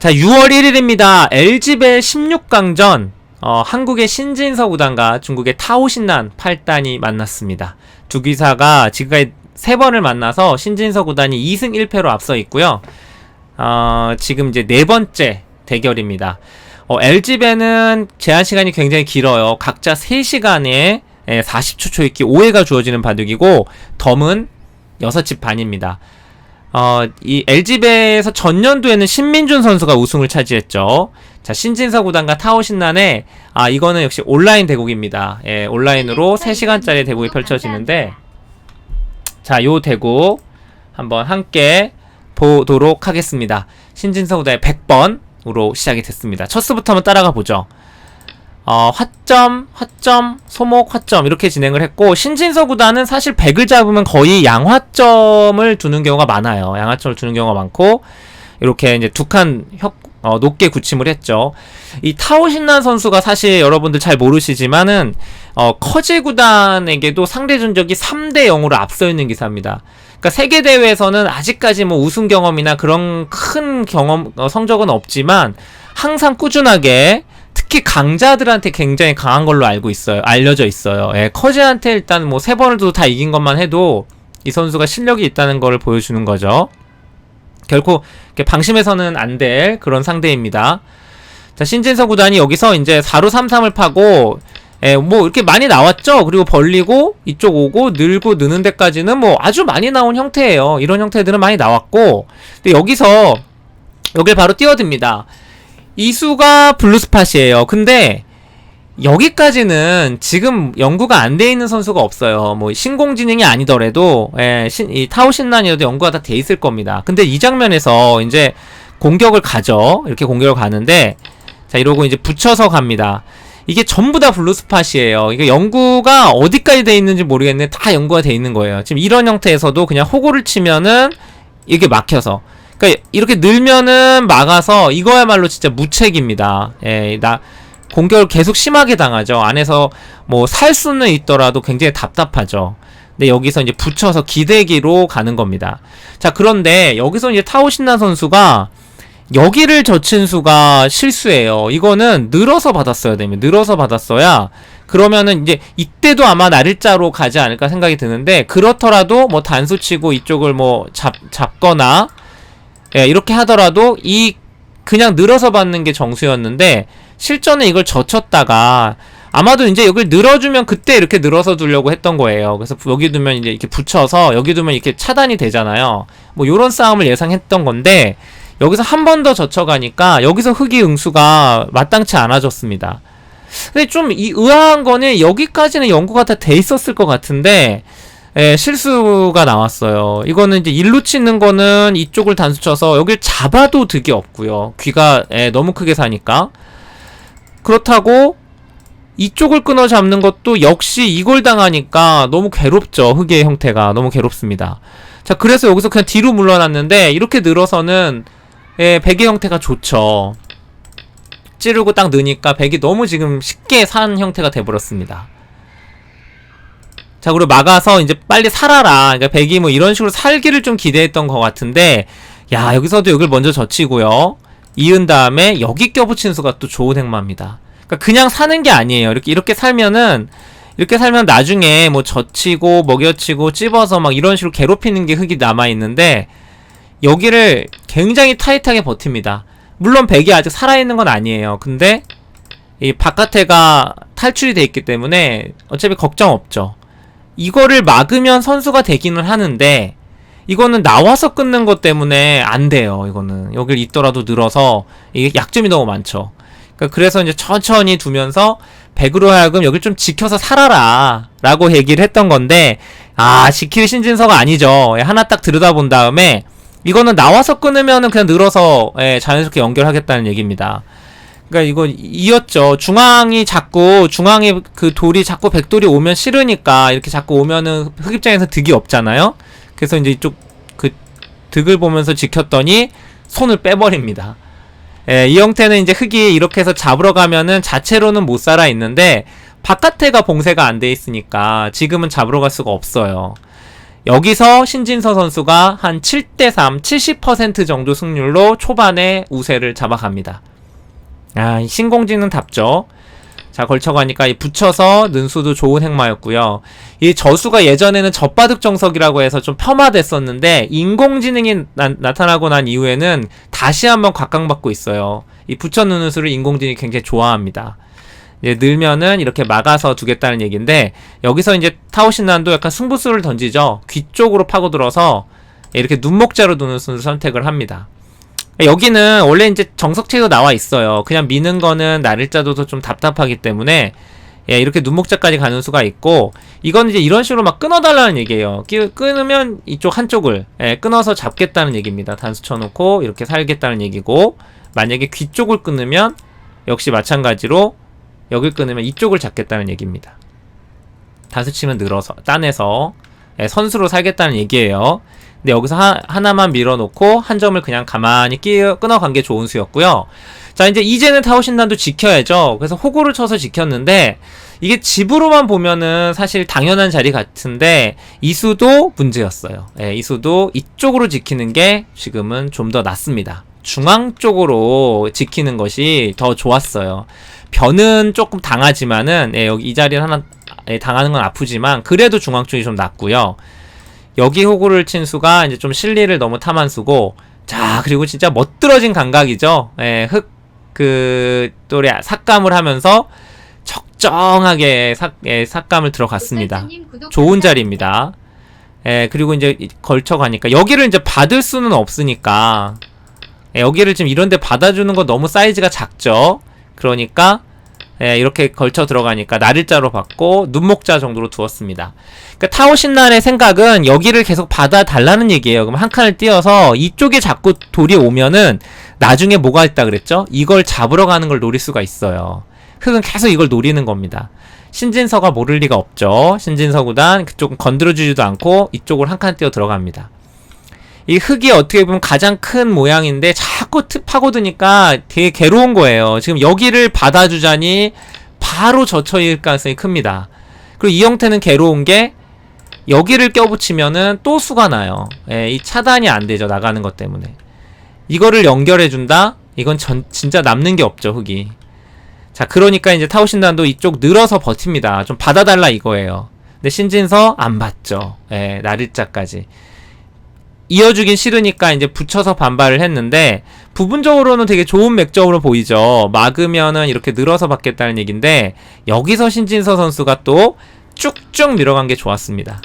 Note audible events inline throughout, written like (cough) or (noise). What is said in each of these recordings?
자, 6월 1일입니다. LG배 16강전. 어, 한국의 신진서 구단과 중국의 타오 신난 8단이 만났습니다. 두 기사가 지금까지 세 번을 만나서 신진서 구단이 2승 1패로 앞서 있고요. 어, 지금 이제 네 번째 대결입니다. 어, LG배는 제한 시간이 굉장히 길어요. 각자 3시간에 40초 초읽기 5회가 주어지는 바둑이고 덤은 6집 반입니다. 어, 이 LG배에서 전년도에는 신민준 선수가 우승을 차지했죠. 자, 신진서 구단과 타오 신난의, 아, 이거는 역시 온라인 대국입니다. 예, 온라인으로 3시간짜리 대국이 펼쳐지는데, 자, 요 대국 한번 함께 보도록 하겠습니다. 신진서 구단의 100번으로 시작이 됐습니다. 첫 수부터 한번 따라가 보죠. 어, 화점, 화점, 소목, 화점 이렇게 진행을 했고 신진서 구단은 사실 100을 잡으면 거의 양화점을 두는 경우가 많아요. 양화점을 두는 경우가 많고 이렇게 이제 두칸 어, 높게 구침을 했죠. 이 타오 신난 선수가 사실 여러분들 잘 모르시지만은 어, 커지 구단에게도 상대 전적이 3대 0으로 앞서 있는 기사입니다. 그러니까 세계 대회에서는 아직까지 뭐 우승 경험이나 그런 큰 경험 어, 성적은 없지만 항상 꾸준하게 특히 강자들한테 굉장히 강한 걸로 알고 있어요. 알려져 있어요. 예, 커즈한테 일단 뭐 세 번을 다 이긴 것만 해도 이 선수가 실력이 있다는 걸 보여주는 거죠. 결코 방심해서는 안 될 그런 상대입니다. 자, 신진서 구단이 여기서 이제 4루 3-3을 파고 예, 뭐 이렇게 많이 나왔죠. 그리고 벌리고 이쪽 오고 늘고 느는 데까지는 뭐 아주 많이 나온 형태예요. 이런 형태들은 많이 나왔고 근데 여기서 여길 바로 뛰어듭니다. 이수가 블루스팟이에요. 근데 여기까지는 지금 연구가 안 돼 있는 선수가 없어요. 뭐 신공지능이 아니더라도 예, 신, 이 타오 신난이라도 연구가 다 돼 있을 겁니다. 근데 이 장면에서 이제 공격을 가죠. 이렇게 공격을 가는데 자 이러고 이제 붙여서 갑니다. 이게 전부 다 블루스팟이에요. 이게 연구가 어디까지 돼 있는지 모르겠는데 다 연구가 돼 있는 거예요. 지금 이런 형태에서도 그냥 호구를 치면은 이게 막혀서 그러니까 이렇게 늘면은 막아서 이거야말로 진짜 무책입니다. 예, 나 공격을 계속 심하게 당하죠. 안에서 뭐 살 수는 있더라도 굉장히 답답하죠. 근데 여기서 이제 붙여서 기대기로 가는 겁니다. 자, 그런데 여기서 이제 타오 신나 선수가 여기를 젖힌 수가 실수예요. 이거는 늘어서 받았어야 됩니다. 늘어서 받았어야 그러면은 이제 이때도 아마 날일자로 가지 않을까 생각이 드는데 그렇더라도 뭐 단수 치고 이쪽을 뭐 잡, 잡거나 예, 이렇게 하더라도 이 그냥 늘어서 받는 게 정수였는데 실전에 이걸 젖혔다가 아마도 이제 여기를 늘어주면 그때 이렇게 늘어서 두려고 했던 거예요. 그래서 여기 두면 이제 이렇게 붙여서 여기 두면 이렇게 차단이 되잖아요. 뭐 요런 싸움을 예상했던 건데 여기서 한 번 더 젖혀가니까 여기서 흑이 응수가 마땅치 않아졌습니다. 근데 좀 이 의아한 거는 여기까지는 연구가 다 돼 있었을 것 같은데 예, 실수가 나왔어요. 이거는 이제 일로 치는 거는 이쪽을 단수 쳐서 여길 잡아도 득이 없고요. 귀가 예, 너무 크게 사니까. 그렇다고 이쪽을 끊어 잡는 것도 역시 이걸 당하니까 너무 괴롭죠. 흑의 형태가 너무 괴롭습니다. 자, 그래서 여기서 그냥 뒤로 물러났는데 이렇게 늘어서는 예, 백의 형태가 좋죠. 찌르고 딱 느니까 백이 너무 지금 쉽게 산 형태가 돼버렸습니다. 자, 그리고 막아서 이제 빨리 살아라. 그러니까 백이 뭐 이런 식으로 살기를 좀 기대했던 것 같은데, 야, 여기서도 여기를 먼저 젖히고요. 이은 다음에 여기 껴붙인 수가 또 좋은 행마입니다. 그러니까 그냥 사는 게 아니에요. 이렇게, 이렇게 살면은, 이렇게 살면 나중에 뭐 젖히고, 먹여치고, 찝어서 막 이런 식으로 괴롭히는 게 흙이 남아있는데, 여기를 굉장히 타이트하게 버팁니다. 물론 백이 아직 살아있는 건 아니에요. 근데, 이 바깥에가 탈출이 돼 있기 때문에 어차피 걱정 없죠. 이거를 막으면 선수가 되기는 하는데 이거는 나와서 끊는 것 때문에 안 돼요. 이거는 여길 있더라도 늘어서 이게 약점이 너무 많죠. 그러니까 그래서 이제 천천히 두면서 백으로 하여금 여길 좀 지켜서 살아라 라고 얘기를 했던 건데 아 지킬 신진서가 아니죠. 예, 하나 딱 들여다본 다음에 이거는 나와서 끊으면은 그냥 늘어서 예, 자연스럽게 연결하겠다는 얘기입니다. 그러니까 이거 이었죠. 중앙이 자꾸 중앙에 그 돌이 자꾸 백돌이 오면 싫으니까 이렇게 자꾸 오면은 흑 입장에서 득이 없잖아요. 그래서 이제 이쪽 그 득을 보면서 지켰더니 손을 빼버립니다. 예, 이 형태는 이제 흑이 이렇게 해서 잡으러 가면은 자체로는 못 살아 있는데 바깥에가 봉쇄가 안 돼 있으니까 지금은 잡으러 갈 수가 없어요. 여기서 신진서 선수가 한 7대3, 70% 정도 승률로 초반에 우세를 잡아갑니다. 아, 이 신공지는 답죠. 자, 걸쳐가니까 이 붙여서 는수도 좋은 행마였고요. 이 저수가 예전에는 젖바둑 정석이라고 해서 좀 폄하됐었는데 인공지능이 나, 타나고난 이후에는 다시 한번 각광받고 있어요. 이 붙여 누는 수를 인공지능이 굉장히 좋아합니다. 이제 늘면은 이렇게 막아서 두겠다는 얘기인데 여기서 이제 타오신난도 약간 승부수를 던지죠. 귀 쪽으로 파고들어서 이렇게 눈목자로 두는 수를 선택을 합니다. 여기는 원래 이제 정석체도 나와 있어요. 그냥 미는 거는 나를자도 좀 답답하기 때문에 예, 이렇게 눈목자까지 가는 수가 있고 이건 이제 이런 식으로 막 끊어달라는 얘기예요. 끼, 끊으면 이쪽 한쪽을 예, 끊어서 잡겠다는 얘기입니다. 단수 쳐놓고 이렇게 살겠다는 얘기고 만약에 귀 쪽을 끊으면 역시 마찬가지로 여길 끊으면 이쪽을 잡겠다는 얘기입니다. 단수 치면 늘어서 따내서 예, 선수로 살겠다는 얘기예요. 근데 여기서 하, 나만 밀어놓고 한 점을 그냥 가만히 끼, 끊어간 게 좋은 수였고요. 자 이제 이제는 타오신단도 지켜야죠. 그래서 호구를 쳐서 지켰는데 이게 집으로만 보면은 사실 당연한 자리 같은데 이수도 문제였어요. 예, 이수도 이쪽으로 지키는 게 지금은 좀 더 낫습니다. 중앙 쪽으로 지키는 것이 더 좋았어요. 변은 조금 당하지만은 예, 여기 이 자리는 하나 예, 당하는 건 아프지만 그래도 중앙 쪽이 좀 낫고요. 여기 호구를 친 수가 이제 좀 실리를 너무 탐한 수고 자 그리고 진짜 멋들어진 감각이죠. 예, 흑그 또래 삭감을 하면서 적정하게 삭, 예, 삭감을 들어갔습니다. 좋은 자리입니다. 예, 그리고 이제 이- 걸쳐 가니까 여기를 이제 받을 수는 없으니까 예, 여기를 지금 이런데 받아주는 거 너무 사이즈가 작죠. 그러니까 예, 이렇게 걸쳐 들어가니까 나릴자로 받고 눈목자 정도로 두었습니다. 그러니까 타오 신난의 생각은 여기를 계속 받아 달라는 얘기예요. 그럼 한 칸을 띄어서 이쪽에 자꾸 돌이 오면은 나중에 뭐가 있다 그랬죠? 이걸 잡으러 가는 걸 노릴 수가 있어요. 흑은 계속 이걸 노리는 겁니다. 신진서가 모를 리가 없죠. 신진서 구단 그쪽은 건드려주지도 않고 이쪽으로 한 칸 띄어 들어갑니다. 이 흙이 어떻게 보면 가장 큰 모양인데 자꾸 트 파고드니까 되게 괴로운 거예요. 지금 여기를 받아주자니 바로 젖혀일 가능성이 큽니다. 그리고 이 형태는 괴로운 게 여기를 껴붙이면은 또 수가 나요. 예, 이 차단이 안 되죠. 나가는 것 때문에. 이거를 연결해준다? 이건 전, 진짜 남는 게 없죠, 흙이. 자, 그러니까 이제 타오신단도 이쪽 늘어서 버팁니다. 좀 받아달라 이거예요. 근데 신진서 안 받죠. 예, 나릴자까지. 이어주긴 싫으니까 이제 붙여서 반발을 했는데 부분적으로는 되게 좋은 맥적으로 보이죠. 막으면은 이렇게 늘어서 받겠다는 얘기인데 여기서 신진서 선수가 또 쭉쭉 밀어간 게 좋았습니다.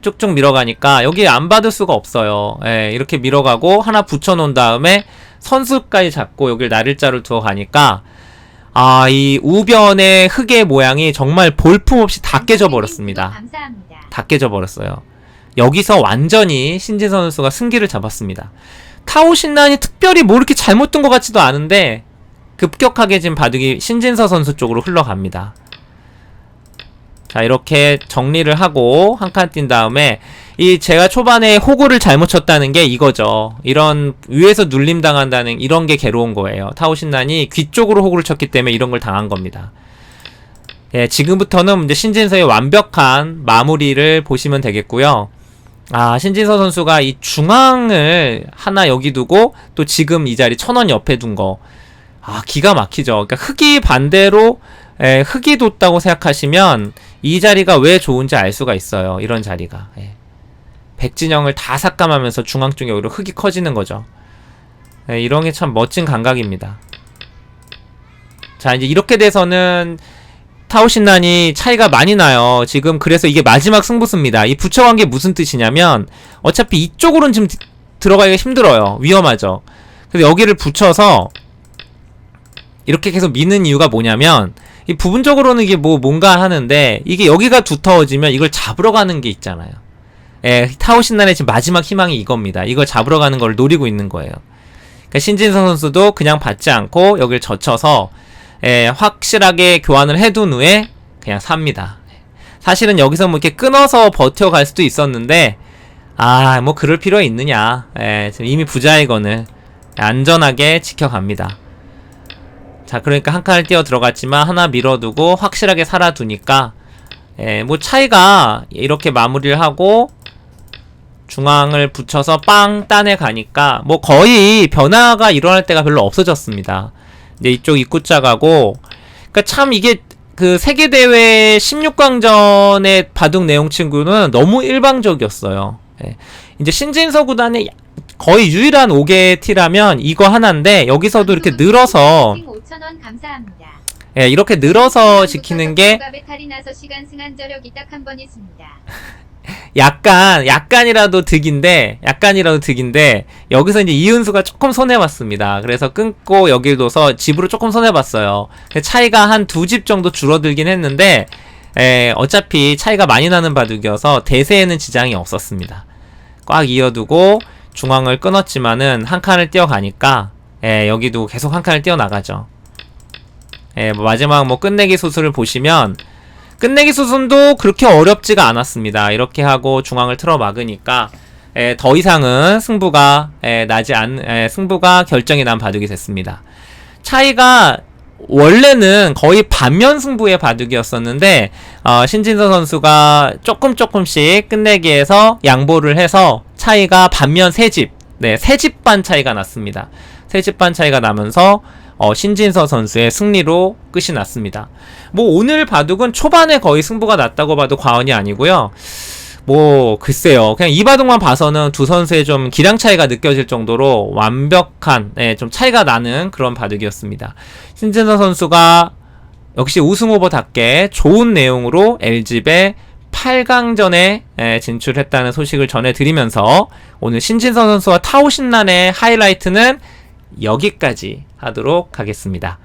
쭉쭉 밀어가니까 여기 안 받을 수가 없어요. 예, 이렇게 밀어가고 하나 붙여놓은 다음에 선수까지 잡고 여길 나릴자를 두어 가니까 아, 이 우변의 흙의 모양이 정말 볼품없이 다 깨져 버렸습니다. 감사합니다. 다 깨져버렸어요. 여기서 완전히 신진 선수가 승기를 잡았습니다. 타오 신난이 특별히 뭐 이렇게 잘못 둔것 같지도 않은데 급격하게 지금 바둑이 신진서 선수 쪽으로 흘러갑니다. 자 이렇게 정리를 하고 한 칸 뛴 다음에 이 제가 초반에 호구를 잘못 쳤다는 게 이거죠. 이런 위에서 눌림 당한다는 이런 게 괴로운 거예요. 타오 신난이 귀 쪽으로 호구를 쳤기 때문에 이런 걸 당한 겁니다. 예, 지금부터는 이제 신진서의 완벽한 마무리를 보시면 되겠고요. 아, 신진서 선수가 이 중앙을 하나 여기 두고 또 지금 이 자리 천원 옆에 둔 거. 아, 기가 막히죠. 그러니까 흑이 반대로 예, 흑이 뒀다고 생각하시면 이 자리가 왜 좋은지 알 수가 있어요. 이런 자리가. 예. 백진영을 다 삭감하면서 중앙 쪽에 오히려 흑이 커지는 거죠. 예, 이런 게 참 멋진 감각입니다. 자, 이제 이렇게 돼서는 타오신난이 차이가 많이 나요. 지금 그래서 이게 마지막 승부수입니다. 이 붙여간 게 무슨 뜻이냐면 어차피 이쪽으로는 지금 디- 들어가기가 힘들어요. 위험하죠. 그래서 여기를 붙여서 이렇게 계속 미는 이유가 뭐냐면 이 부분적으로는 이게 뭐 뭔가 하는데 이게 여기가 두터워지면 이걸 잡으러 가는 게 있잖아요. 예, 타오신난의 지금 마지막 희망이 이겁니다. 이걸 잡으러 가는 걸 노리고 있는 거예요. 그러니까 신진성 선수도 그냥 받지 않고 여기를 젖혀서 예, 확실하게 교환을 해둔 후에 그냥 삽니다. 사실은 여기서 뭐 이렇게 끊어서 버텨갈 수도 있었는데, 아, 뭐 그럴 필요 있느냐. 예, 지금 이미 부자이건을 안전하게 지켜갑니다. 자, 그러니까 한 칸을 뛰어 들어갔지만 하나 밀어두고 확실하게 살아두니까, 예, 뭐 차이가 이렇게 마무리를 하고 중앙을 붙여서 빵 딴에 가니까 뭐 거의 변화가 일어날 때가 별로 없어졌습니다. 이제 이쪽 입구짝하고 그러니까 참 이게 그 세계 대회 16강전의 바둑 내용 친구는 너무 일방적이었어요. 예. 이제 신진서 구단의 거의 유일한 5개 티라면 이거 하나인데 여기서도 이렇게 늘어서 5,000원 감사합니다. 예, 이렇게 늘어서 지키는 게 있습니다. (laughs) 약간 약간이라도 득인데 약간이라도 득인데 여기서 이제 이은수가 조금 손해 봤습니다. 그래서 끊고 여길 둬서 집으로 조금 손해 봤어요. 차이가 한 두 집 정도 줄어들긴 했는데 에, 어차피 차이가 많이 나는 바둑이어서 대세에는 지장이 없었습니다. 꽉 이어두고 중앙을 끊었지만은 한 칸을 뛰어가니까 에, 여기도 계속 한 칸을 뛰어 나가죠. 에, 뭐 마지막 뭐 끝내기 수술을 보시면 끝내기 수순도 그렇게 어렵지가 않았습니다. 이렇게 하고 중앙을 틀어 막으니까 에, 더 이상은 승부가 에, 나지 않 에, 승부가 결정이 난 바둑이 됐습니다. 차이가 원래는 거의 반면 승부의 바둑이었었는데 어, 신진서 선수가 조금 조금씩 끝내기에서 양보를 해서 차이가 반면 세집 네, 세집 반 차이가 났습니다. 세집 반 차이가 나면서 어, 신진서 선수의 승리로 끝이 났습니다. 뭐 오늘 바둑은 초반에 거의 승부가 났다고 봐도 과언이 아니고요. 뭐 글쎄요. 그냥 이 바둑만 봐서는 두 선수의 좀 기량 차이가 느껴질 정도로 완벽한 예, 좀 차이가 나는 그런 바둑이었습니다. 신진서 선수가 역시 우승 후보답게 좋은 내용으로 LG배 8강전에 예, 진출했다는 소식을 전해드리면서 오늘 신진서 선수와 타오신난의 하이라이트는 여기까지 하도록 하겠습니다.